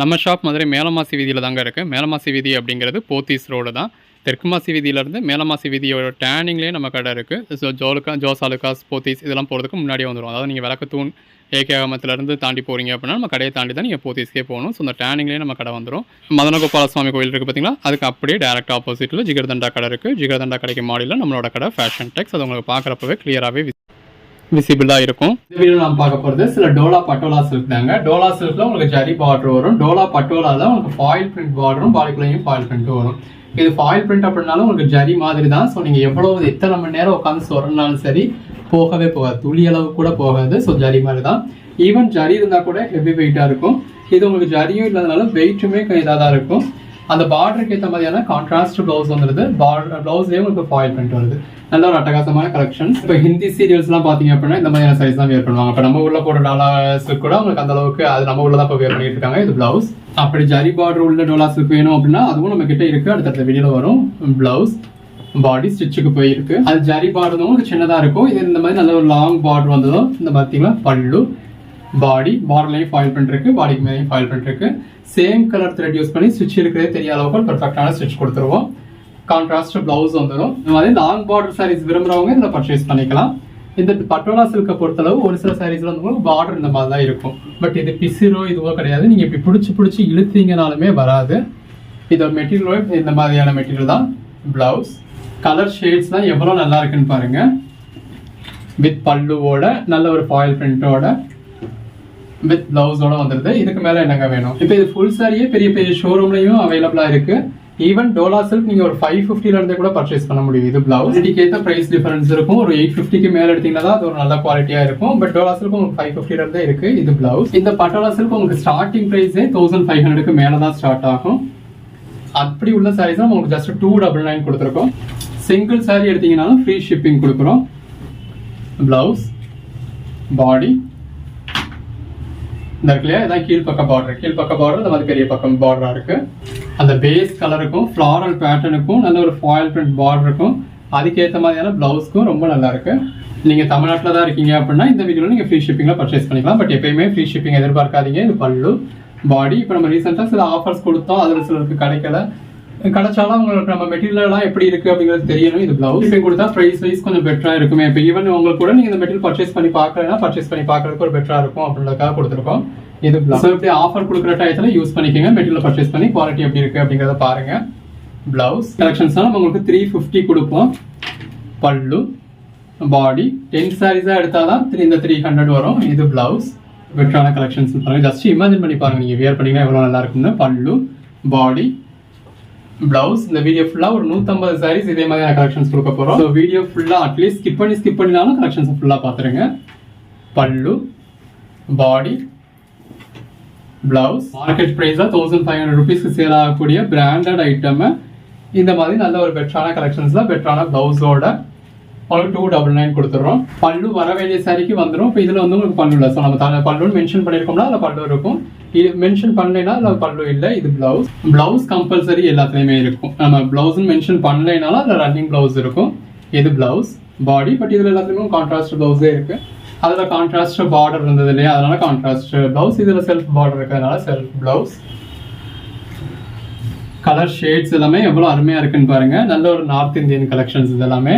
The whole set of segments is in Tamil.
நம்ம ஷாப் மதுரை மேலமாசி வீதியில் தாங்க இருக்குது மேலமாசி வீதி அப்படிங்கிறது போத்தீஸ் ரோடு தான். தெற்கு மாசி வீதியிலேருந்து மேலமாசி வீதியோட டேனிங்லேயே நம்ம கடை இருக்குது ஸோ ஜோலுக்கா ஜோஸ் அலுகாஸ் போத்தீஸ் இதெல்லாம் போகிறதுக்கு முன்னாடியே வந்துடும் அதாவது நீங்கள் விளக்கத்தூண் ஏகே அகமத்துலேருந்து தாண்டி போகிறீங்க அப்படின்னா நம்ம கடையை தாண்டி தான் நீங்கள் போத்தீஸ்க்கே போகணும். ஸோ அந்த டேனிங்லேயே நம்ம கடை வந்துடும் மதனகோபால சுவாமி கோயில் இருக்குது பார்த்தீங்களா அதுக்கு அப்படியே டேரக்ட் ஆப்போசிட்டில் ஜிகர்தண்டா கடை இருக்குது ஜிகர்தண்டா கடைக்கு மாடியில் நம்மளோட கடை ஃபேஷன் டெக்ஸ் அது உங்களுக்கு பார்க்குறப்பவே கிளியராகவே விசிபிளாக இருக்கும். இந்த வீடியோ நம்ம பார்க்க போகிறது சில டோலா பட்டோலா சில்க் தாங்க. டோலா சில்க்ல உங்களுக்கு ஜரி பார்டர் வரும். டோலா பட்டோலால உங்களுக்கு ஃபாயில் பிரிண்ட் பார்டரும் பாடிக்குள்ளேயும் ஃபாயில் பிரிண்ட் வரும். இது ஃபாயில் பிரிண்ட் அப்படின்னாலும் உங்களுக்கு ஜரி மாதிரி தான். ஸோ நீங்கள் எவ்வளவு எத்தனை மணி நேரம் உட்காந்து சொரனாலும் சரி போகவே போகாது. துளி அளவு கூட போகாது. ஸோ ஜரி மாதிரி தான். ஈவன் ஜரி இருந்தால் கூட ஹெவி வெயிட்டாக இருக்கும். இது உங்களுக்கு ஜரியும் இல்லாதனால வெயிட்டுமே இதாக தான் இருக்கும். அந்த பார்டருக்கு ஏற்ற மாதிரியான கான்ட்ராஸ்ட் ப்ளவுஸ் வந்துருது. பார்டர் ப்ளவுஸ்லேயே uh, உங்களுக்கு ஃபாயில் பண்ணிட்டு வருது. நல்ல ஒரு அட்டகாசமான கலெக்ஷன்ஸ் இப்போ ஹிந்தி சீரியல்ஸ்லாம் பார்த்தீங்க அப்படின்னா இந்த மாதிரியான சைஸ் தான் வேர் பண்ணுவாங்க. இப்போ நம்ம ஊர்ல போடுற டாலாஸ் கூட உங்களுக்கு அந்த அளவுக்கு அது நம்ம ஊரில் தான் இப்போ வேர் பண்ணிட்டு இருக்காங்க. இது ப்ளவுஸ் அப்படி ஜரி பார்டர் உள்ள டோலா வேணும் அப்படின்னா அதுவும் நம்ம கிட்ட இருக்கு. அடுத்தடுத்த வீடியோல வரும். ப்ளவுஸ் பாடி ஸ்டிச்சுக்கு போயிருக்கு. அது ஜரி பார்டர் உங்களுக்கு சின்னதா இருக்கும். இது இந்த மாதிரி நல்ல ஒரு லாங் பார்டர் வந்ததும் இந்த பார்த்தீங்களா பல்லு. பாடி பார்டர்லையும் ஃபாயில் பண்ணிருக்கு பாடிக்கு மேலேயும் ஃபாயில் பண்ணிருக்கு சேம் கலர் த்ரெட் யூஸ் பண்ணி ஸ்டிச் இருக்கிறதே தெரியாத அளவுக்கு பெர்ஃபெக்டான ஸ்டிச் கொடுத்துருவோம். கான்ட்ராஸ்ட் பிளவுஸ் வந்துடும் இந்த மாதிரி லாங் பார்டர் சாரீஸ் விரும்புகிறவங்க இதில் பர்ச்சேஸ் பண்ணிக்கலாம். இந்த பட்டோலா சில்கை பொறுத்தளவு ஒரு சில சாரீஸ்ல வந்து பார்டர் இந்த மாதிரி தான் இருக்கும். பட் இது பிசிரோ இதுவோ கிடையாது. நீங்கள் இப்படி பிடிச்சி பிடிச்சி இழுத்தீங்கனாலுமே வராது. இது மெட்டீரியலோ இந்த மாதிரியான மெட்டீரியல் தான். பிளவுஸ் கலர் ஷேட்ஸ்லாம் எவ்வளோ நல்லா இருக்குன்னு பாருங்கள் வித் பல்லுவோட நல்ல ஒரு ஃபாயில் பிரிண்ட்டோட வித் பிளவுஸோட வந்துருது. இதுக்கு மேல என்னங்க வேணும்? இப்போ இது ஃபுல் சாரியே பெரிய பெரிய ஷோரூம்லயும் அவைலபிளா இருக்கு. ஈவன் டோலா சில்க் நீங்க ஒரு ஃபைவ் ஃபிஃப்டில இருந்தே கூட பர்ச்சேஸ் பண்ண முடியும். இது பிளவுஸ் இதுக்கு ஏற்ற பிரைஸ் டிஃபரன்ஸ் இருக்கும். ஒரு எயிட் ஃபிஃப்டிக்கு மேல எடுத்தீங்கன்னா தான் அது ஒரு நல்ல குவாலிட்டியா இருக்கும். பட் டோலா சில்க் உங்களுக்கு ஃபைவ் ஃபிஃப்டில இருந்தே இருக்கு. இது பிளவுஸ் இந்த பட்டோலா சில்க் உங்களுக்கு ஸ்டார்டிங் பிரைஸே தௌசண்ட் ஃபைவ் ஹண்ட்ரடுக்கு மேல தான் ஸ்டார்ட் ஆகும். அப்படி உள்ள சாரீஸ் உங்களுக்கு ஜஸ்ட் டூ டபுள் நைன் கொடுத்துருக்கோம். சிங்கிள் சாரி எடுத்தீங்கன்னாலும் ஃப்ரீ ஷிப்பிங் கொடுக்குறோம். பிளவுஸ் பாடி இந்த இருக்கு இல்லையா? இதான் கீழ்ப்பக்க பார்டர் கீழ்ப்பக்க பார்டர் இந்த மாதிரி பெரிய பக்கம் பார்டராக இருக்குது அந்த பேஸ் கலருக்கும் ஃப்ளாரல் பேட்டர்னுக்கும் நல்ல ஒரு ஃபாயில் பிரிண்ட் பார்டருக்கும் அதுக்கேற்ற மாதிரியான ப்ளவுஸ்க்கும் ரொம்ப நல்லா இருக்குது நீங்கள் தமிழ்நாட்டில் தான் இருக்கீங்க அப்படின்னா இந்த வீடியோவில் நீங்கள் ஃப்ரீ ஷிப்பிங்கில் பர்ச்சேஸ் பண்ணிக்கலாம். பட் எப்பயுமே ஃப்ரீ ஷிப்பிங் எதிர்பார்க்காதீங்க. இது பல்லு பாடி இப்போ நம்ம ரீசெண்டாக சில ஆஃபர்ஸ் கொடுத்தோம். அதில் சிலருக்கு கிடைக்கல. கிடைச்சாலும் உங்களுக்கு நம்ம மெட்டீரியல் எல்லாம் எப்படி இருக்கு அப்படிங்கிறது தெரியணும். இது பிளவுஸ் இப்போ கொடுத்தா பிரைஸ் வைஸ் கொஞ்சம் பெட்டரா இருக்குமே. இப்போ ஈவன் உங்களுக்கு கூட நீங்க இந்த மெட்டீரியல் பர்ச்சேஸ் பண்ணி பார்க்கலன்னா பர்ச்சேஸ் பண்ணி பார்க்கறதுக்கு ஒரு பெட்டரா இருக்கும் அப்படின்றதுக்காக கொடுத்துருக்கோம். இது பிளவுஸ் இப்படி ஆஃபர் கொடுக்குற டயத்துல யூஸ் பண்ணிக்கோங்க. மெட்டீரியல் பர்ச்சேஸ் பண்ணி குவாலிட்டி எப்படி இருக்கு அப்படிங்கிறத பாருங்க. பிளவுஸ் கலெக்ஷன்ஸ் நம்ம உங்களுக்கு த்ரீ ஃபிஃப்டி கொடுப்போம். பல்லு பாடி டென் சாரீஸாக எடுத்தால் தான் த்ரீ இந்த த்ரீ ஹண்ட்ரட் வரும். இது பிளவுஸ் பெட்டரான கலெக்ஷன்ஸ் பாருங்க. ஜஸ்ட் இமேஜின் பண்ணி பாருங்க. நீங்கள் வியர் பண்ணீங்கன்னா எவ்வளோ நல்லா இருக்கும்னு. பல்லு பாடி பிளவுஸ் இந்த வீடியோ ஃபுல்லா ஒரு 150 சாரீஸ் இதே மாதிரியான கலெக்ஷன்ஸ் கொடுக்க போறோம். ஸோ வீடியோ ஃபுல்லா அட்லீஸ்ட் ஸ்கிப் பண்ணி ஸ்கிப் பண்ணினாலும் கலெக்ஷன்ஸ் ஃபுல்லா பாத்துருங்க. பல்லு பாடி பிளவுஸ் மார்க்கெட் ப்ரைஸா தௌசண்ட் ஃபைவ் ஹண்ட்ரட் ருபீஸ்க்கு சேல் ஆகக்கூடிய பிராண்டட் ஐட்டம் இந்த மாதிரி நல்ல ஒரு பெட்டரான கலெக்ஷன்ஸ்ல பெட்டரான பிளவுஸோட உங்களுக்கு டூ டபுள் நைன் கொடுத்துறோம். பல்லு வர வேண்டிய சாரிக்கு வந்துடும் இப்போ இதில் வந்து உங்களுக்கு பல்லு இல்லை. ஸோ நம்ம த- பல்லுன்னு மென்ஷன் பண்ணியிருக்கோம்னா அதில் பல்லு இருக்கும். மென்ஷன் பண்ணலைன்னா அதில் பல்லு இல்லை இது பிளவுஸ் பிளவுஸ் கம்பல்சரி எல்லாத்துலேயுமே இருக்கும். நம்ம பிளவுஸ்ன்னு மென்ஷன் பண்ணலைனாலும் அதில் ரன்னிங் பிளவுஸ் இருக்கும். இது பிளவுஸ் பாடி பட் இதில் எல்லாத்துலேயும் கான்ட்ராஸ்ட் பிளவுஸே இருக்குது அதில் கான்ட்ராஸ்ட் பார்டர் இருந்தது இல்லையா? அதனால கான்ட்ராஸ்ட் பிளவுஸ் இதில் செல்ஃப் பார்டர் இருக்கிறதுனால செல்ஃப் பிளவுஸ் கலர் ஷேட்ஸ் எல்லாமே எவ்வளோ அருமையாக இருக்குன்னு பாருங்கள் நல்ல ஒரு நார்த் இந்தியன் கலெக்ஷன்ஸ் இது எல்லாமே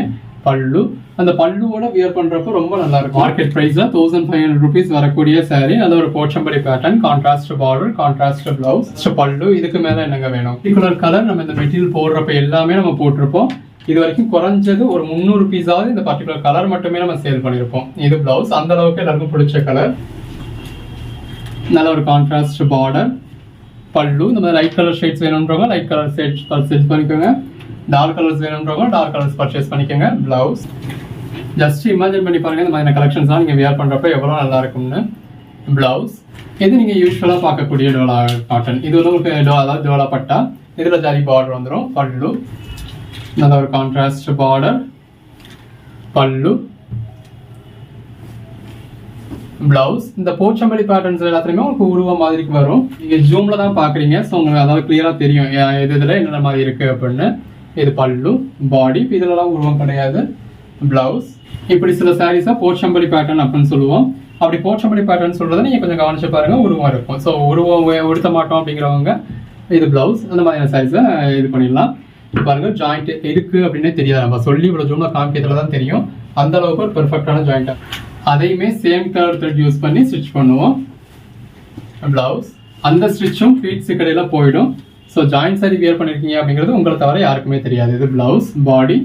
பல்லு அந்த பல்லுவோட வியர் பண்றப்ப ரொம்ப நல்லா இருக்கும் மார்க்கெட் பிரைஸ்ல தௌசண்ட் ஃபைவ் ஹண்ட்ரட் ருபீஸ் வரக்கூடிய சாரி அது ஒரு Pochampally pattern contrast border contrast blouse pallu இதுக்கு மேல என்னங்க வேணும்? பர்டிகுலர் கலர் நம்ம இந்த மெட்டீரியல் போடுறப்ப எல்லாமே நம்ம போட்டிருப்போம். இது வரைக்கும் குறைஞ்சது ஒரு முந்நூறு பீஸாவது இந்த பர்டிகுலர் கலர் மட்டுமே நம்ம சேல் பண்ணியிருப்போம். இது பிளவுஸ் அந்த அளவுக்கு எல்லாருக்கும் பிடிச்ச கலர் நல்ல ஒரு கான்ட்ராஸ்ட் பார்டர் பல்லு இந்த மாதிரி லைட் கலர் ஷேட்ஸ் வேணுன்றவங்க லைட் கலர் ஷேட்ஸ் பர்ச்சேஸ் பண்ணிக்கோங்க. டார்க் கலர்ஸ் வேணுன்றவங்க டார்க் கலர்ஸ் பர்ச்சேஸ் பண்ணிக்கோங்க. ப்ளவுஸ் ஜஸ்ட் இமேஜின் பண்ணி பாருங்க. இந்த மாதிரி கலெக்ஷன்ஸ்லாம் நீங்கள் வியர் பண்ணுறப்ப எவ்வளோ நல்லா இருக்கும்னு. ப்ளவுஸ் இது நீங்கள் யூஸ்வலாக பார்க்கக்கூடிய டோலா காட்டன் இது வந்து உங்களுக்கு டோ அதாவது டோலா பட்டா. இதில் ஜாதி பார்டர் வந்துடும் பல்லு. நல்ல ஒரு கான்ட்ராஸ்ட் பார்டர் பல்லு. பிளவுஸ் இந்த போச்சம்பள்ளி பேட்டர்ன்ஸ் எல்லாத்துலையுமே உங்களுக்கு உருவம் மாதிரிக்கு வரும். நீங்கள் ஜூமில் தான் பார்க்குறீங்க. ஸோ உங்களுக்கு அதாவது கிளியராக தெரியும். இது எது என்னென்ன மாதிரி இருக்குது அப்படின்னு. இது பல்லு பாடி இதுலலாம் உருவம் கிடையாது. பிளவுஸ் இப்படி சில சாரீஸா போச்சம்பள்ளி பேட்டர்ன் அப்படின்னு சொல்லுவோம். அப்படி போச்சம்படி பேட்டர்ன் சொல்றதை நீங்க கொஞ்சம் கவனிச்சு பாருங்க உருவம் இருக்கும். ஸோ உருவம் உடுத்த மாட்டோம் அப்படிங்கிறவங்க இது பிளவுஸ் அந்த மாதிரியான சாரீஸை இது பண்ணிடலாம். பாருங்க ஜாயிண்ட் இருக்கு அப்படின்னே தெரியாது. நம்ம சொல்லி இவ்வளோ ஜூம்ல காமிக்கிறதுல தான் தெரியும். அந்த அளவுக்கு ஒரு பெர்ஃபெக்டான ஜாயிண்ட் அதையுமே சேம் கலர் த்ரெட் யூஸ் பண்ணி ஸ்டிச் பண்ணுவோம். பிளவுஸ் அந்த ஸ்டிச்சும் ஃபீட்ஸ் கடையில போயிடும். ஸோ ஜாயின் சாரி வியர் பண்ணியிருக்கீங்க அப்படிங்கிறது உங்களை தவிர யாருக்குமே தெரியாது. இது பிளவுஸ் பாடி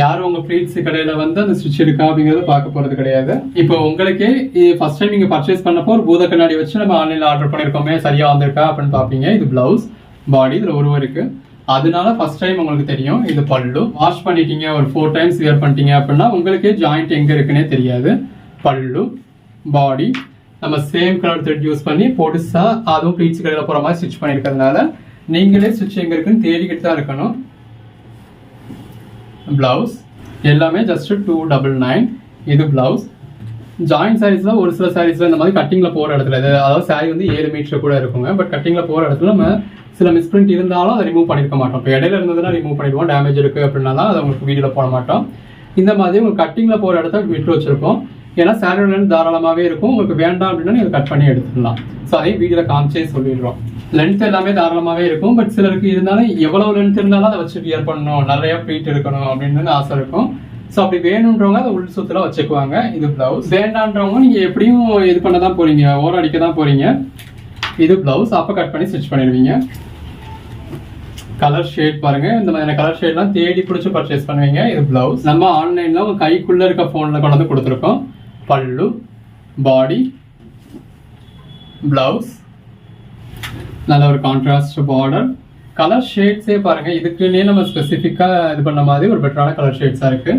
யாரும் உங்க ஃப்ரீட்ஸ் கடையில வந்து அந்த ஸ்டிச் இருக்கா அப்படிங்கறது பார்க்க போறது கிடையாது. இப்போ உங்களுக்கே ஃபர்ஸ்ட் டைம் நீங்கள் பர்ச்சேஸ் பண்ணப்போ ஒரு பூத கண்ணாடி வச்சு நம்ம ஆன்லைன்ல ஆர்டர் பண்ணிருக்கோமே சரியா வந்திருக்கா அப்படின்னு பாப்பீங்க இது பிளவுஸ் பாடி இதுல உருவம் இருக்கு. அதனால ஃபர்ஸ்ட் டைம் உங்களுக்கு தெரியும். இது பல்லு. வாஷ் பண்ணிட்டீங்க ஒரு ஃபோர் டைம்ஸ் வியர் பண்ணிட்டீங்க அப்படின்னா உங்களுக்கே ஜாயிண்ட் எங்க இருக்குன்னே தெரியாது. பல்லு பாடி நம்ம சேம் கலர் த்ரெட் யூஸ் பண்ணி பொடுசா அதுவும் ப்ளீட்ஸ் கடையில் போற மாதிரி ஸ்டிச் பண்ணிருக்கிறதுனால நீங்களே ஸ்டிச் எங்க இருக்குன்னு தேடிக்கிட்டு தான் இருக்கணும். பிளவுஸ் எல்லாமே ஜஸ்ட் டூ டபுள் நைன் இது பிளவுஸ் ஜாயிண்ட் சாரீஸ்ல ஒரு சில சாரீஸ்ல இந்த மாதிரி கட்டிங்ல போற இடத்துல அதாவது சாரி வந்து ஏழு மீட்டர் கூட இருக்குங்க. பட் கட்டிங்ல போற இடத்துல நம்ம சில மிஸ்பிரிண்ட் இருந்தாலும் அதை ரிமூவ் பண்ணிருக்க மாட்டோம். இப்போ இடையில இருந்ததுன்னா ரிமூவ் பண்ணிடுவோம். டேமேஜ் இருக்கு அப்படின்னா தான் அதை உங்களுக்கு வீடியோல போட மாட்டோம். இந்த மாதிரி உங்களுக்கு கட்டிங்ல போற இடத்த விட்டு வச்சிருக்கோம். ஏன்னா சாரியோட லென்த் தாராளமாகவே இருக்கும். உங்களுக்கு வேண்டாம் அப்படின்னா நீங்கள் கட் பண்ணி எடுத்துடலாம். ஸோ அதையும் வீடியோவில் காமிச்சே சொல்லிடுறோம். லென்த் எல்லாமே தாராளமாகவே இருக்கும். பட் சிலருக்கு இருந்தாலும் எவ்வளவு லென்த் இருந்தாலும் அதை வச்சு வியர் பண்ணணும். நிறையா ப்ளீட் இருக்கணும் அப்படின்னு ஆசை இருக்கும். ஸோ அப்படி வேணுன்றவங்க அதை உள் சுத்துல வச்சுக்குவாங்க. இது பிளவுஸ் வேண்டான்றவங்க நீங்க எப்படியும் இது பண்ண தான் போறீங்க. ஓரம் அடிக்க தான் போறீங்க. இது பிளவுஸ் அப்போ கட் பண்ணி ஸ்டிச் பண்ணிடுவீங்க. கலர் ஷேட் பாருங்க. இந்த மாதிரியான கலர் ஷேட்லாம் தேடி பிடிச்சி பர்ச்சேஸ் பண்ணுவீங்க. இது பிளவுஸ் நம்ம ஆன்லைன்ல உங்க கைக்குள்ள இருக்க போன்ல கொண்டு வந்து கொடுத்துருக்கோம். பல்லு பாடி பிளவுஸ் நல்ல ஒரு கான்ட்ராஸ்ட் பார்டர் கலர் ஷேட்ஸே பாருங்க இதுக்குன்னே நம்ம ஸ்பெசிஃபிக்காக இது பண்ண மாதிரி ஒரு பெட்டரான கலர் ஷேட்ஸாக இருக்கு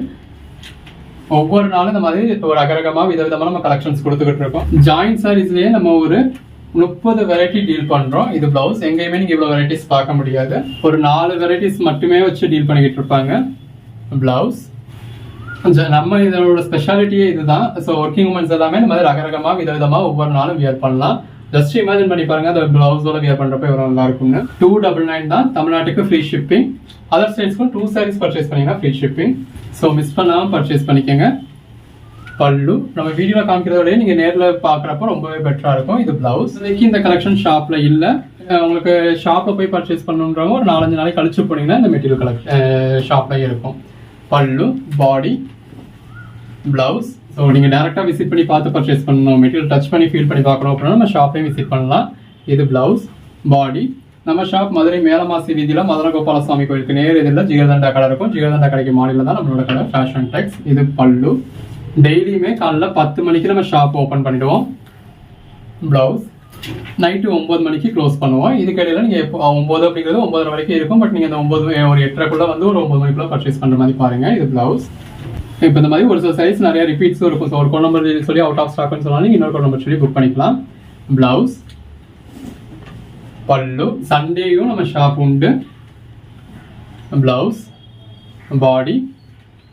ஒவ்வொரு நாளும் இந்த மாதிரி ஒரு அகரகமாக விதவிதமாக நம்ம கலெக்ஷன்ஸ் கொடுத்துக்கிட்டு இருக்கோம் ஜாயின்ட் சாரீஸ்லேயே நம்ம ஒரு முப்பது வெரைட்டி டீல் பண்ணுறோம் இது பிளவுஸ் எங்கேயுமே நீங்கள் இவ்வளோ வெரைட்டிஸ் பார்க்க முடியாது ஒரு நாலு வெரைட்டிஸ் மட்டுமே வச்சு டீல் பண்ணிக்கிட்டு இருப்பாங்க பிளவுஸ் நம்ம இதனோட ஸ்பெஷாலிட்டியே இதுதான். ஸோ ஒர்க்கிங் உமன்ஸ் எல்லாமே இந்த மாதிரி ரகரகமா விதவிதமா ஒவ்வொரு நாளும் வியர் பண்ணலாம். ஜஸ்ட் இமேஜின் பண்ணி பாருங்க அந்த பிளவுஸோட வியர் பண்றப்ப இவ்வளவு நல்லா இருக்கும்னு. டூ டபுள் நைன் தான் தமிழ்நாட்டுக்கு ஃப்ரீ ஷிப்பிங் அதர் ஸ்டேட்ஸ்க்கும் டூ சாரீஸ் பர்ச்சேஸ் பண்ணீங்கன்னா ஃப்ரீ ஷிப்பிங் ஸோ மிஸ் பண்ணாமல் பர்ச்சேஸ் பண்ணிக்கோங்க. பல்லு. நம்ம வீடியோவில் காமிக்கிறதோடய நீங்கள் நீங்க பார்க்குறப்ப ரொம்பவே பெட்டராக இருக்கும். இது பிளவுஸ் இன்னைக்கு இந்த கலெக்ஷன் ஷாப்பில் இல்லை. உங்களுக்கு ஷாப்பில் போய் பர்ச்சேஸ் பண்ணணுன்றவங்க ஒரு நாலஞ்சு நாளைக்கு கழிச்சு போனீங்கன்னா இந்த மெட்டீரியல் கலெக்ஷன் ஷாப்லேயே இருக்கும். பல்லு பாடி பிளவுஸ் ஸோ நீங்கள் டேரெக்டாக விசிட் பண்ணி பார்த்து பர்ச்சேஸ் பண்ணணும். மெட்டீரியல் டச் பண்ணி ஃபீல் பண்ணி பார்க்கணும் அப்படின்னா நம்ம ஷாப்பையும் விசிட் பண்ணலாம். இது பிளவுஸ் பாடி நம்ம ஷாப் மதுரை மேலமாசி வீதியில் மதுரை கோபாலசாமி கோயிலுக்கு நேர் எதிரில் ஜிகர்தண்டா கடை இருக்கும். ஜிகர்தண்டா கடைக்கு மாநிலம் தான் நம்மளோட கடை. ஃபேஷன் டெக்ஸ் இது பல்லு. டெய்லியுமே காலைல பத்து மணிக்கு நம்ம ஷாப் ஓப்பன் பண்ணிடுவோம். பிளவுஸ் நைட்டு ஒம்பது மணிக்கு க்ளோஸ் பண்ணுவோம். இதுக்கு நீங்கள் எப்போ ஒம்பது அப்படிங்கிறது ஒன்பது வரைக்கும் இருக்கும். பட் நீங்கள் அந்த ஒம்பது ஒரு எட்டரைக்குள்ளே வந்து ஒரு ஒம்பது மணிக்குள்ளே பர்ச்சேஸ் பண்ணுற மாதிரி பாருங்கள் இது பிளவுஸ் இப்போ இந்த மாதிரி ஒரு சில சைஸ் நிறைய ரிப்பீட்ஸும் இருக்கும். ஸோ ஒரு கோல் நம்பர் சொல்லி அவுட் ஆஃப் ஸ்டாக்னு சொன்னாலும் இன்னொரு கோல் நம்பர் சொல்லி புக் பண்ணிக்கலாம். பிளவுஸ் பல்லு சண்டேயும் நம்ம ஷாப் உண்டு. பிளவுஸ் பாடி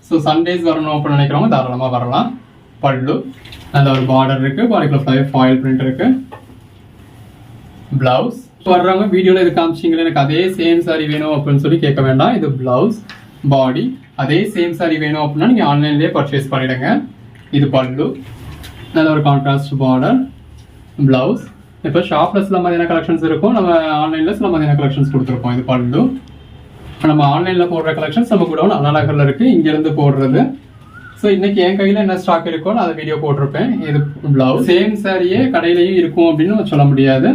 ஸோ சண்டேஸ் வரணும் அப்படின்னு நினைக்கிறவங்க தாராளமாக வரலாம். பல்லு அந்த ஒரு பார்டர் இருக்கு. பாடிக்குள்ள ஃபைவ் ஃபாயில் பிரிண்ட் இருக்கு. பிளவுஸ் வர்றவங்க வீடியோவில் இது காமிச்சிங்களே எனக்கு அதே சேம் சாரி வேணும் அப்படின்னு சொல்லி கேட்க வேண்டாம். இது பிளவுஸ் பாடி அதே சேம் சாரி வேணும் அப்படின்னா நீங்கள் ஆன்லைன்லேயே பர்ச்சேஸ் பண்ணிடுங்க. இது பல்லு. நல்ல ஒரு கான்ட்ராஸ்ட் பார்டர் ப்ளவுஸ் இப்போ ஷாப்பில் சில மாதிரியான கலெக்ஷன்ஸ் இருக்கும். நம்ம ஆன்லைனில் சில மாதிரியான கலெக்ஷன்ஸ் கொடுத்துருப்போம். இது பல்லு. நம்ம ஆன்லைனில் போடுற கலெக்ஷன்ஸ் நம்ம கூட அண்ணாநகரில் இருக்குது இங்கேருந்து போடுறது. ஸோ இன்றைக்கி என் கையில் என்ன ஸ்டாக் இருக்கோ நான் அதை வீடியோ போட்டிருப்பேன். இது ப்ளவுஸ் சேம் சாரியே கடையிலையும் இருக்கும் அப்படின்னு சொல்ல முடியாது.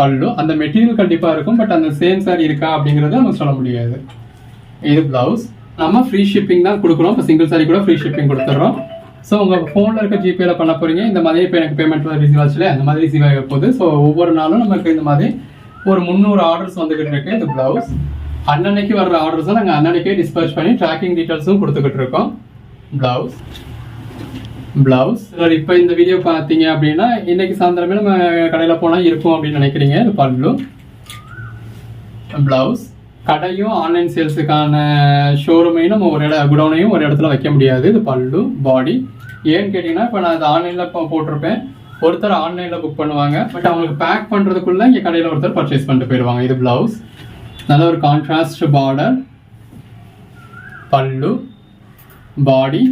பல்லு. அந்த மெட்டீரியல் கண்டிப்பாக இருக்கும். பட் அந்த சேம் சாரி இருக்கா அப்படிங்கிறத நம்ம சொல்ல முடியாது. இது பிளவுஸ் நம்ம ஃப்ரீ ஷிப்பிங் தான் கொடுக்குறோம் இப்போ சிங்கிள் சாரி கூட ஃப்ரீ ஷிப்பிங் கொடுத்துட்றோம் ஸோ உங்கள் ஃபோனில் இருக்க ஜிபேல பண்ண போகிறீங்க இந்த மாதிரி இப்போ எனக்கு பேமெண்ட் ரிசீவ் ஆச்சுல. அந்த மாதிரி ரிசீவ் ஆக போகுது. ஸோ ஒவ்வொரு நாளும் நமக்கு இந்த மாதிரி ஒரு முந்நூறு ஆர்டர்ஸ் வந்துகிட்டு இருக்கு. இந்த பிளவுஸ் அன்னன்னைக்கு வர்ற ஆர்டர்ஸை நாங்கள் அன்னன்னைக்கே டிஸ்பேச் பண்ணி ட்ராக்கிங் டீட்டெயில்ஸும் கொடுத்துக்கிட்டு இருக்கோம். பிளவுஸ் பிளவுஸ் இப்போ இந்த வீடியோ பார்த்தீங்க அப்படின்னா இன்னைக்கு சாயந்தரமே நம்ம கடையில் போனால் இருக்கும் அப்படின்னு நினைக்கிறீங்க. இது பல்லு பிளவுஸ் கடையும் ஆன்லைன் சேல்ஸுக்கான ஷோரூமையும் நம்ம ஒரு இட குடோனையும் ஒரு இடத்துல வைக்க முடியாது. இது பல்லு பாடி ஏன்னு கேட்டிங்கன்னா இப்போ நான் அது ஆன்லைனில் இப்போ போட்டிருப்பேன். ஒருத்தர் ஆன்லைனில் புக் பண்ணுவாங்க. பட் அவங்களுக்கு பேக் பண்ணுறதுக்குள்ளே இங்கே கடையில் ஒருத்தர் பர்ச்சேஸ் பண்ணிட்டு போயிடுவாங்க. இது பிளவுஸ் நல்ல ஒரு contrast border pallu body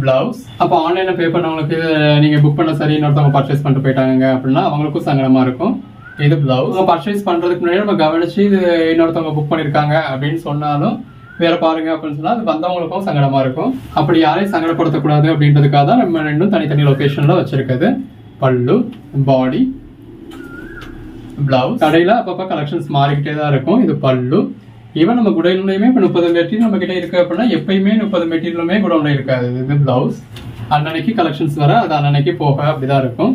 blouse அப்போ ஆன்லைனில் பே பண்ணவங்களுக்கு நீங்கள் புக் பண்ண சரி இன்னொருத்தவங்க பர்ச்சேஸ் பண்ணிட்டு போயிட்டாங்க அப்படின்னா அவங்களுக்கும் சங்கடமாக இருக்கும். இது பிளவுஸ் பர்ச்சேஸ் பண்ணுறதுக்கு முன்னாடி நம்ம கவனிச்சு இது இன்னொருத்தவங்க புக் பண்ணியிருக்காங்க அப்படின்னு சொன்னாலும் வேற பாருங்க அப்படின்னு சொன்னால் அது வந்தவங்களுக்கும் சங்கடமாக இருக்கும். அப்படி யாரையும் சங்கடப்படுத்தக்கூடாது அப்படின்றதுக்காக தான் நம்ம ரெண்டும் தனித்தனி லொக்கேஷனில் வச்சுருக்குது பல்லு பாடி பிளவுஸ் கடையில் அப்பப்போ கலெக்ஷன்ஸ் மாறிக்கிட்டே தான் இருக்கும். இது பல்லு. ஈவன் நம்ம குடையிலுமே இப்போ முப்பது மெட்டீரியல் நம்ம கிட்ட இருக்கு அப்படின்னா எப்பயுமே முப்பது மெட்டீரியலுமே குடோன்ல இருக்காது. இது பிளவுஸ் அன்னன்னைக்கு கலெக்ஷன்ஸ் வர அது அன்னன்னைக்கு போக அப்படிதான் இருக்கும்.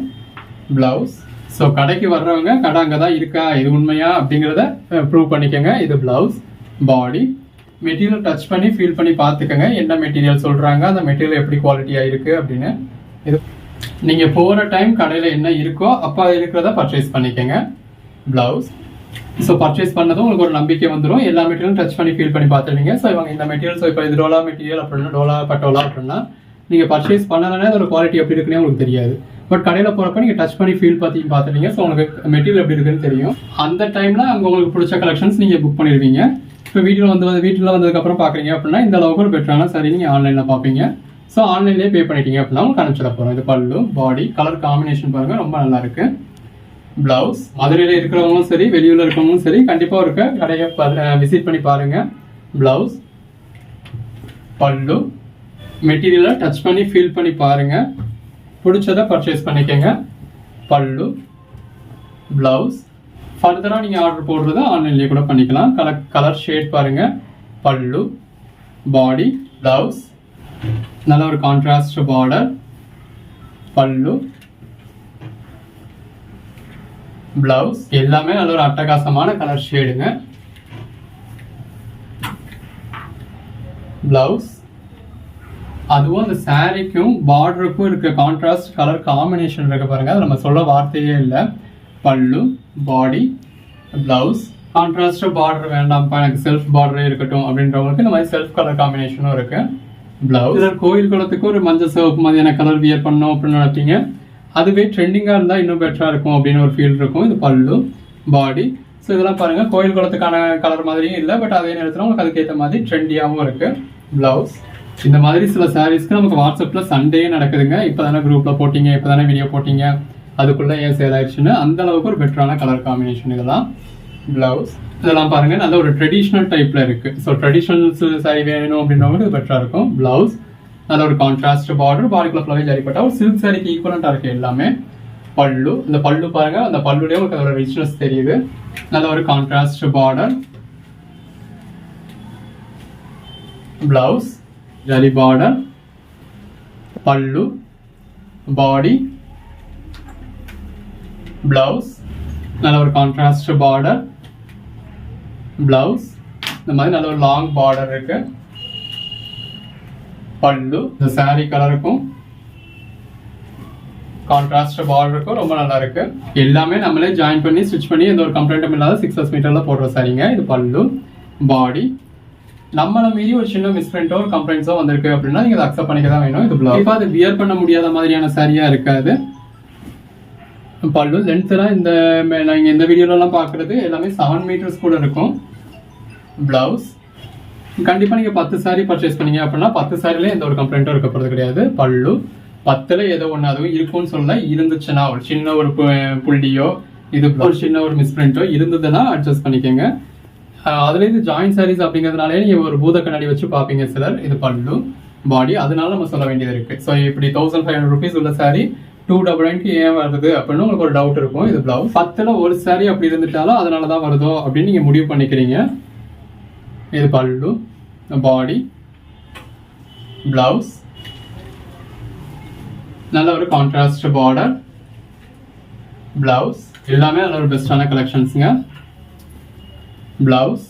பிளவுஸ் ஸோ கடைக்கு வர்றவங்க கடை அங்கே தான் இருக்கா இது உண்மையா அப்படிங்கிறத ப்ரூவ் பண்ணிக்கோங்க. இது பிளவுஸ் பாடி மெட்டீரியல் டச் பண்ணி ஃபீல் பண்ணி பார்த்துக்கோங்க. என்ன மெட்டீரியல் சொல்கிறாங்க அந்த மெட்டீரியல் எப்படி குவாலிட்டியாக இருக்குது அப்படின்னு. இது நீங்கள் போகிற டைம் கடையில் என்ன இருக்கோ அப்போ இருக்கிறத பர்ச்சேஸ் பண்ணிக்கோங்க. பிளவுஸ் ஸோ பர்ச்சேஸ் பண்ணதும் உங்களுக்கு ஒரு நம்பிக்கை வந்துடும் எல்லா மெட்டீரியலும் டச் பண்ணி ஃபீல் பண்ணி பார்த்துருவீங்க. ஸோ இவங்க இந்த மெட்டீரியல் ஸோ இப்போ இது டோலா மெட்டீரியல் அப்படின்னா டோலா பட்டோலா அப்படின்னா நீங்கள் பர்ச்சேஸ் பண்ணலன்னா அதோட குவாலிட்டி எப்படி இருக்குன்னே உங்களுக்கு தெரியாது. பட் கடையில் போகிறப்ப நீங்கள் டச் பண்ணி ஃபீல் பார்த்து பார்த்துருவீங்க ஸோ உங்களுக்கு மெட்டீரியல் எப்படி இருக்குன்னு தெரியும். அந்த டைமில் அங்கே உங்களுக்கு பிடிச்ச கலெக்ஷன்ஸ் நீங்கள் புக் பண்ணிடுவீங்க இப்போ வீட்டில் வந்து வீட்டில் வந்ததுக்கப்புறம் பார்க்குறீங்க அப்படின்னா இந்த அளவுக்கு ஒரு பெட்டரான சரி நீங்கள் ஆன்லைனில் பார்ப்பீங்க. ஸோ ஆன்லைன்லேயே பே பண்ணிட்டீங்க அப்படின்னா உங்களுக்கு அனுப்பிச்சிட போகிறோம் இது பல்லு பாடி கலர் காம்பினேஷன் பாருங்கள் ரொம்ப நல்லா ப்ளவுஸ் மதுரையில் இருக்கிறவங்களும் சரி வெளியூரில் இருக்கிறவங்களும் சரி கண்டிப்பாக இருக்க கடையை விசிட் பண்ணி பாருங்கள் ப்ளவுஸ் பல்லு மெட்டீரியலை டச் பண்ணி ஃபீல் பண்ணி பாருங்கள் பிடிச்சதை பர்ச்சேஸ் பண்ணிக்கோங்க. பல்லு பிளவுஸ் ஃபர்தராக நீங்கள் ஆர்டர் போடுறத ஆன்லைன்லேயே கூட பண்ணிக்கலாம். கலர் கலர் ஷேட் பாருங்கள் பல்லு பாடி பிளவுஸ் நல்ல ஒரு கான்ட்ராஸ்ட் பார்டர் பல்லு பிளவுஸ் எல்லாமே நல்ல ஒரு அட்டகாசமான கலர் ஷேடுங்க பிளவுஸ் அதுவும் அந்த சாரிக்கும் பார்டருக்கும் இருக்க கான்ட்ராஸ்ட் கலர் காம்பினேஷன் இருக்க பாருங்க. அது நம்ம சொல்ல வார்த்தையே இல்லை. பல்லு பாடி பிளவுஸ் கான்ட்ராஸ்ட் பார்டர் வேண்டாம்ப்பா. எனக்கு செல்ஃப் பார்டரே இருக்கட்டும் அப்படின்றவங்களுக்கு இந்த மாதிரி செல்ஃப் கலர் காம்பினேஷனும் இருக்கு. பிளவுஸ் இதில் கோயில் குளத்துக்கு ஒரு மஞ்சள் சிவப்பு மாதிரியான கலர் வியர் பண்ணோம் அப்படின்னு நினைப்பீங்க. அதுவே ட்ரெண்டிங்காக இருந்தால் இன்னும் பெட்டராக இருக்கும் அப்படின்னு ஒரு ஃபீல் இருக்கும். இது பல்லு பாடி ஸோ இதெல்லாம் பாருங்கள் கோயில் குளத்துக்கான கலர் மாதிரியும் இல்லை பட் அதே நேரத்தில் உங்களுக்கு அதுக்கேற்ற மாதிரி ட்ரெண்டியாகவும் இருக்குது ப்ளவுஸ் இந்த மாதிரி சில சாரீஸ்க்கு நமக்கு வாட்ஸ்அப்பில் சண்டே நடக்குதுங்க. இப்போ தானே குரூப்பில் போட்டிங்க இப்போ தானே வீடியோ போட்டிங்க. அதுக்குள்ளே ஏன் சேல் ஆயிடுச்சுன்னு அந்த அளவுக்கு ஒரு பெட்டரான கலர் காம்பினேஷன் இதெல்லாம் ப்ளவுஸ் இதெல்லாம் பாருங்கள் நல்ல ஒரு ட்ரெடிஷ்னல் டைப்பில் இருக்குது ஸோ ட்ரெடிஷ்னல் சாரி வேணும் அப்படின்றவங்களுக்கு இது பெட்டராக இருக்கும். பிளவுஸ் நல்ல ஒரு கான்ட்ராஸ்ட் பார்டர் பாடிக்குள்ள ஃப்ளவேஜ் அடிப்பட்டா ஒரு சில்க் சாரிக்கு ஈக்குவலண்ட்டாக இருக்குது எல்லாமே. பல்லு. இந்த பல்லு பாருங்கள் அந்த பல்லுடைய உங்களுக்கு அதோட ரிச்னஸ் தெரியுது. நல்ல ஒரு கான்ட்ராஸ்ட் பார்டர் பிளவுஸ் ஜலி பார்டர் பல்லு பாடி பிளவுஸ் நல்ல ஒரு கான்ட்ராஸ்ட் பார்டர் பிளவுஸ் இந்த மாதிரி நல்ல ஒரு லாங் பார்டர் இருக்கு பல்லு இந்த saree கலருக்கும் கான்ட்ராஸ்ட் பார்டருக்கும் ரொம்ப நல்லா இருக்கு எல்லாமே நம்மளே ஜாயின் பண்ணி ஸ்டிச் பண்ணி எந்த ஒரு கம்ப்ளைண்ட்டும் இல்லாத சிக்ஸ் மீட்டர்ல போடுற சாரிங்க இது பல்லு பாடி நம்மள மீறி ஒரு சின்ன மிஸ்பிரிண்டோ ஒரு கம்ப்ளைண்ட்ஸோ வந்திருக்கு அப்படின்னா நீங்க அதை அக்செப்ட் பண்ணிக்க தான் வேணும். இது பிளவுஸ் இப்போ அது வியர் பண்ண முடியாத மாதிரியான சாரியா இருக்காது. பல்லு லென்த்லாம் இந்த நாங்கள் இந்த வீடியோலலாம் பார்க்குறது எல்லாமே செவன் மீட்டர்ஸ் கூட இருக்கும். பிளவுஸ் கண்டிப்பாக நீங்கள் பத்து சாரீ பர்ச்சேஸ் பண்ணீங்க அப்படின்னா பத்து சாரில எந்த ஒரு கம்ப்ளைண்ட்டும் இருக்க போகிறது கிடையாது. பல்லு. பத்தில் ஏதோ ஒன்று அதுவும் இருக்கும்னு சொல்ல இருந்துச்சுன்னா ஒரு சின்ன ஒரு புள்ளியோ இது ஒரு சின்ன ஒரு மிஸ்பிரிண்ட்டோ இருந்ததுன்னா அட்ஜஸ்ட் பண்ணிக்கோங்க. அதுலேருந்து ஜாயின் ஜாயிண்ட் சாரீஸ் அப்படிங்கிறதுனாலே நீங்கள் ஒரு பூத கண்ணாடி வச்சு பார்ப்பீங்க சிலர். இது பல்லு பாடி அதனால நம்ம சொல்ல வேண்டியது இருக்குது ஸோ இப்படி தௌசண்ட் ஃபைவ் ஹண்ட்ரட் ருபீஸ் உள்ள saree டூ டபுள் நைன்க்கு ஏன் வருது அப்படின்னு உங்களுக்கு ஒரு டவுட் இருக்கும். இது பிளவுஸ் பத்துல ஒரு சாரீ அப்படி இருந்துட்டாலும் அதனால தான் வருதோ அப்படின்னு நீங்கள் முடிவு பண்ணிக்கிறீங்க. இது பல்லு பாடி பிளவுஸ் நல்ல ஒரு கான்ட்ராஸ்ட் பார்டர் பிளவுஸ் எல்லாமே நல்ல ஒரு பெஸ்டான கலெக்ஷன்ஸுங்க blouse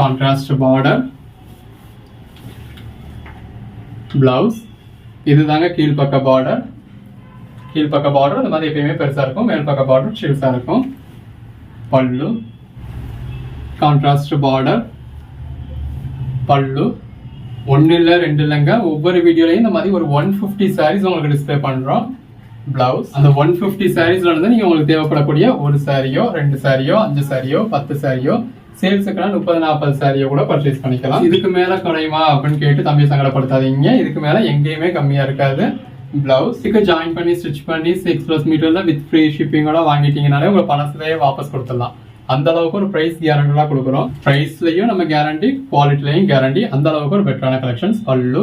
contrast பார்டர் blouse. இதுதாங்க கீழ்ப்பக்க பார்டர் கீழ்ப்பக்க பார்டர் இந்த மாதிரி எப்பயுமே பெருசா இருக்கும். மேல்பக்க பார்டர் சிறுசா இருக்கும். பல்லு. கான்ட்ராஸ்ட் பார்டர் பல்லு. ஒன்று இல்லை ரெண்டு இல்லைங்க ஒவ்வொரு வீடியோலையும் இந்த மாதிரி ஒரு ஒன் ஃபிஃப்டி சாரீஸ் உங்களுக்கு டிஸ்ப்ளே பண்ணுறோம் பிளவுஸ் அந்த ஒன் ஃபிஃப்டி சாரீஸ்ல இருந்து நீங்கள் உங்களுக்கு தேவைப்படக்கூடிய ஒரு சாரியோ ரெண்டு சாரியோ அஞ்சு சாரியோ பத்து சாரியோ சேல்ஸுக்குனா முப்பது நாற்பது சாரியை கூட பர்ச்சேஸ் பண்ணிக்கலாம். இதுக்கு மேல குறையுமா அப்படின்னு கேட்டு தம்பி சங்கடப்படுத்தாதீங்க. இதுக்கு மேல எங்கேயுமே கம்மியா இருக்காது. பிளவுஸுக்கு ஜாயின் பண்ணி ஸ்டிச் பண்ணி சிக்ஸ் ப்ளஸ் மீட்டர்ல வித் ஃப்ரீ ஷிப்பிங்கோட வாங்கிட்டீங்கனாலே உங்க பணத்திலேயே வாபஸ் கொடுத்துடலாம். அந்த அளவுக்கு ஒரு பிரைஸ் கேரண்டிலாம் கொடுக்குறோம். பிரைஸ்லயும் நம்ம கேரண்டி குவாலிட்டிலையும் கேரண்டி அந்த அளவுக்கு ஒரு பெட்டரான collections pallu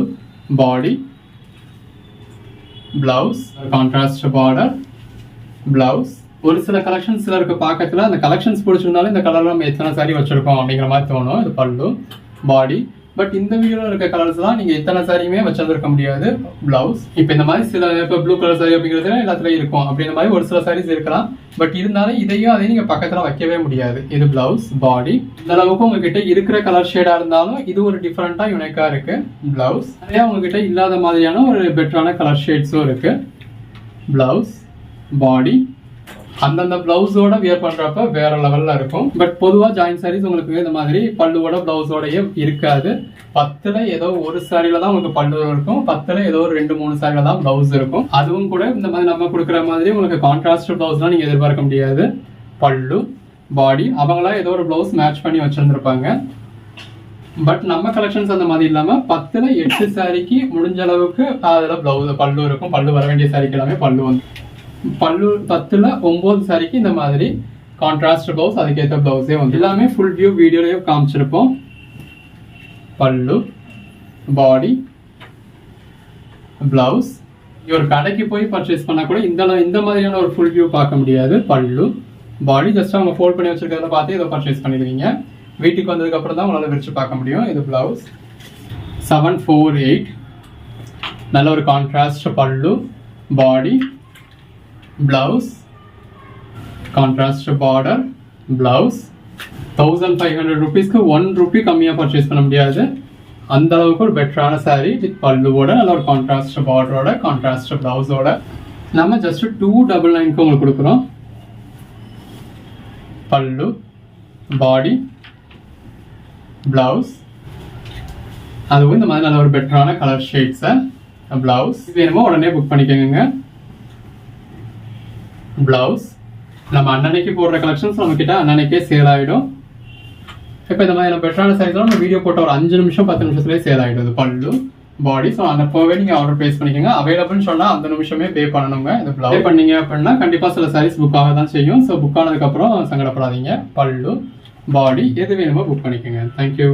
body blouse contrast border blouse ஒரு சில கலெக்ஷன்ஸ் சிலருக்கு பார்க்கறதுல அந்த கலெக்ஷன்ஸ் பிடிச்சிருந்தாலும் இந்த கலர்ல நம்ம எத்தனை சாரி வச்சிருக்கோம் அப்படிங்கிற மாதிரி தோணும். இது பல்லு பாடி பட் இந்த வீடியோல இருக்க கலர்ஸ் தான் நீங்க எத்தனை சாரியுமே வச்சிருந்திருக்க முடியாது. பிளவுஸ் இப்போ இந்த மாதிரி சில இப்போ ப்ளூ கலர் சாரி அப்படிங்கிறது எல்லாத்துலயும் இருக்கும். அப்படி இந்த மாதிரி ஒரு சில சாரீஸ் இருக்கலாம். பட் இருந்தாலும் இதையும் அதையும் நீங்க பக்கத்துல வைக்கவே முடியாது. இது பிளவுஸ் பாடி இந்த அளவுக்கு உங்ககிட்ட இருக்கிற கலர் ஷேடா இருந்தாலும் இது ஒரு டிஃப்ரெண்ட்டாக யுனிக்கா இருக்கு. பிளவுஸ் நிறைய உங்ககிட்ட இல்லாத மாதிரியான ஒரு பெட்டரான கலர் ஷேட்ஸும் இருக்கு. பிளவுஸ் பாடி அந்தந்த பிளவுஸோட வியர் பண்றப்ப வேற லெவல்ல இருக்கும். பட் பொதுவா ஜாயின் சாரீஸ் உங்களுக்கு இந்த மாதிரி பல்லுவோட பிளவுஸோடயே இருக்காது. பத்துல ஏதோ ஒரு சாரியில தான் உங்களுக்கு பல்லு இருக்கும். பத்துல ஏதோ ஒரு ரெண்டு மூணு சாரியில தான் பிளவுஸ் இருக்கும். அதுவும் கூட இந்த மாதிரி நம்ம கொடுக்குற மாதிரி உங்களுக்கு கான்ட்ராஸ்ட் பிளவுஸ்லாம் நீங்க எதிர்பார்க்க முடியாது. பல்லு பாடி அவங்களா ஏதோ ஒரு பிளவுஸ் மேட்ச் பண்ணி வச்சிருந்திருப்பாங்க. பட் நம்ம கலெக்ஷன்ஸ் அந்த மாதிரி இல்லாம பத்துல எட்டு சாரிக்கு முடிஞ்ச அளவுக்கு அதுல பிளவுஸ் பல்லு இருக்கும். பல்லு வர வேண்டிய சாரிக்கு எல்லாமே பல்லு வந்து பல்லு பத்துல ஒன்பது சாரிக்கு இந்த மாதிரி கான்ட்ராஸ்ட் பிளவுஸ் அதுக்கேற்ற பிளவுஸே வந்து எல்லாமே ஃபுல் வியூ வீடியோலயே காமிச்சிருப்போம். பல்லு பாடி பிளவுஸ் ஒரு கடைக்கு போய் பர்ச்சேஸ் பண்ணால் கூட இந்த இந்த மாதிரியான ஒரு ஃபுல் வியூ பார்க்க முடியாது. பல்லு பாடி ஜஸ்ட் அவங்க ஃபோல்ட் பண்ணி வச்சிருக்கிறத பார்த்து இதை பர்ச்சேஸ் பண்ணிடுவீங்க. வீட்டுக்கு வந்ததுக்கு அப்புறம் தான் உங்களால் விரிச்சு பார்க்க முடியும். இது பிளவுஸ் செவன் ஃபோர் எயிட் நல்ல ஒரு contrast pallu body blouse contrast border blouse thousand five hundred ருபீஸ்க்கு ஒன் ருபி கம்மியாக பர்ச்சேஸ் பண்ண முடியாது. அந்த அளவுக்கு ஒரு பெட்டரான saree வித் பல்லுவோட நல்ல ஒரு கான்ட்ராஸ்ட் பார்டரோட கான்ட்ராஸ்ட் பிளவுஸோட நம்ம ஜஸ்ட் டூ டபுள் நைன்க்கு உங்களுக்கு கொடுக்குறோம். பல்லு பாடி பிளவுஸ் அதுவும் இந்த மாதிரி நல்ல ஒரு பெட்டரான கலர் ஷேட்ஸை பிளவுஸ் வேணுமோ உடனே புக் பண்ணிக்கோங்க. ப்ளவுஸ் நம்ம அன்னன்னைக்கு போடுற கலெக்ஷன்ஸ் நம்மக்கிட்ட அன்னன்னைக்கே சேல் ஆகிடும் இப்போ இந்த மாதிரி நம்ம பெட்டரான சைஸ்லாம் நம்ம வீடியோ போட்ட ஒரு அஞ்சு நிமிஷம் பத்து நிமிஷத்துலேயே சேல் ஆகிடும் பல்லு பாடி ஸோ அந்த போவே நீங்கள் ஆர்டர் ப்ளேஸ் பண்ணிக்கோங்க. அவைலபிள்னு சொன்னால் அந்த நிமிஷமே பே பண்ணணுங்க. இந்த ப்ளவு பண்ணீங்க அப்படின்னா கண்டிப்பாக சில சாரீஸ் புக் ஆக தான் செய்யும். ஸோ புக் ஆனதுக்கப்புறம் சங்கடப்படாதீங்க. பல்லு பாடி எது வேணுமோ புக் பண்ணிக்கோங்க. தேங்க்யூ